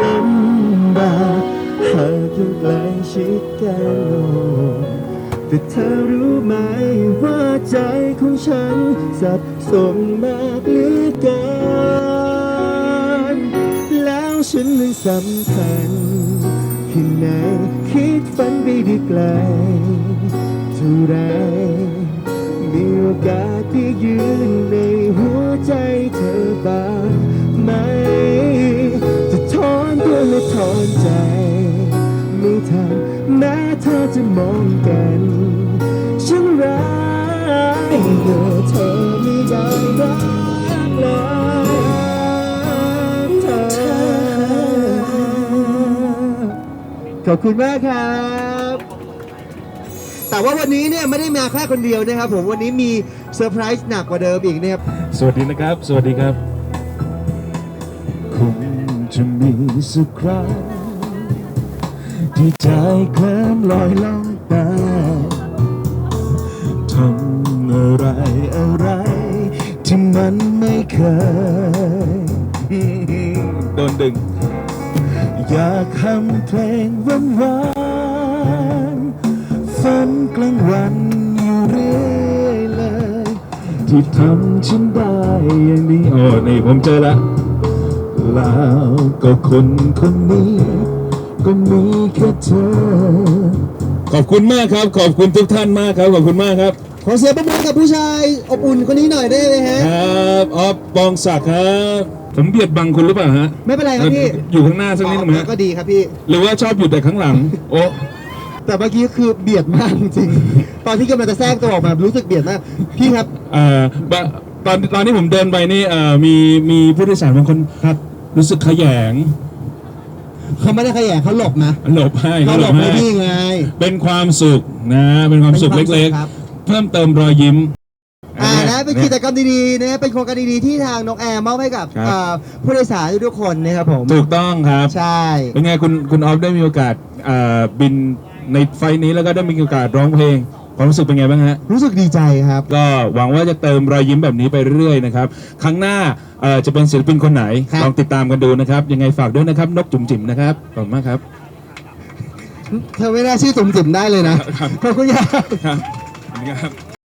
ลำบากหากอยู่ใกล้ชิดกันแต่เธอรู้ไหมว่าใจของฉันสับสนมากเหลือเกินแล้วฉันนั้นสำคัญแค่ไหนคิดฝันไปได้ไกลเท่าไรมีโอกาสที่ยืน มองกันฉันรักเมื่อเธอไม่ได้รักแล้วเธอขอบคุณมากครับ แต่ว่าวันนี้เนี่ยไม่ได้มาแค่คนเดียวนะครับผมวันนี้มีเซอร์ไพรส์หนักกว่าเดิมอีกนะครับ สวัสดีนะครับ สวัสดีครับ คงจะมีสักครั้ง ที่ใจเคลิ้มลอยล่องไปทำอะไรอะไรที่มันไม่เคยโดนดึง อยากทำเพลงหวานหวานฝันกลางวันอยู่เรื่อยเลย ที่ทำฉันได้อย่างนี้โอ้นี่ผมเจอล้วแล้วก็คนคนนี้ ก็มีแค่เธอ ขอบคุณมากครับ ขอบคุณทุกท่านมากครับ ขอบคุณมากครับ ขอเสียงประมือกับผู้ชายอบอุ่นคนนี้หน่อยได้ไหมฮะ ครับออฟปองศักดิ์ครับผมเบียดบังคุณหรือเปล่าฮะไม่เป็นไรครับพี่ อยู่ข้างหน้าสักนิดหนึงไหมฮะก็ดีครับพี่ หรือว่าชอบอยู่แต่ข้างหลัง โอ้แต่เมื่อกี้คือเบียดมากจริงๆตอนที่กำลังจะแทรกตัวออกมารู้สึกเบียดมาก พี่ครับ เอ่อบะตอนตอนที่ผมเดินไปนี่เอ่อมีมีผู้โดยสารบางคนครับ รู้สึกขยง เขาไม่ได้ขยะเขาหลบนะหลบให้เขาเขาหหลลบบให้ให้พี่ไง เป็นความสุขนะ เป็นความสุขเป็นความสุขเล็กครับๆเพิ่มเติมรอยยิ้มอ่านะเป็นกิจกรรมดีๆนะเป็นโครงการดีๆที่ทางนกแอร์มอบให้กับครับเอ่อผู้โดยสารทุกๆคนนะครับผมถูกต้องครับ ใช่ เป็นไงคุณคุณออฟได้มีโอกาสเอ่อบินในไฟล์นี้แล้วก็ได้มีโอกาสร้องเพลง ความรู้สึกเป็นไงบ้างฮะ รู้สึกดีใจครับ ก็หวังว่าจะเติมรอยยิ้มแบบนี้ไปเรื่อยๆนะครับครั้งหน้าเอ่อจะเป็นศิลปินคนไหน ครับ ลองติดตามกันดูนะครับ ยังไงฝากด้วยนะครับนกจุ๋มจิ๋มนะครับขอบคุณมากครับ เธอไม่น่าชื่อจุ๋มจิ๋มได้เลยนะขอบคุณครับ ครับ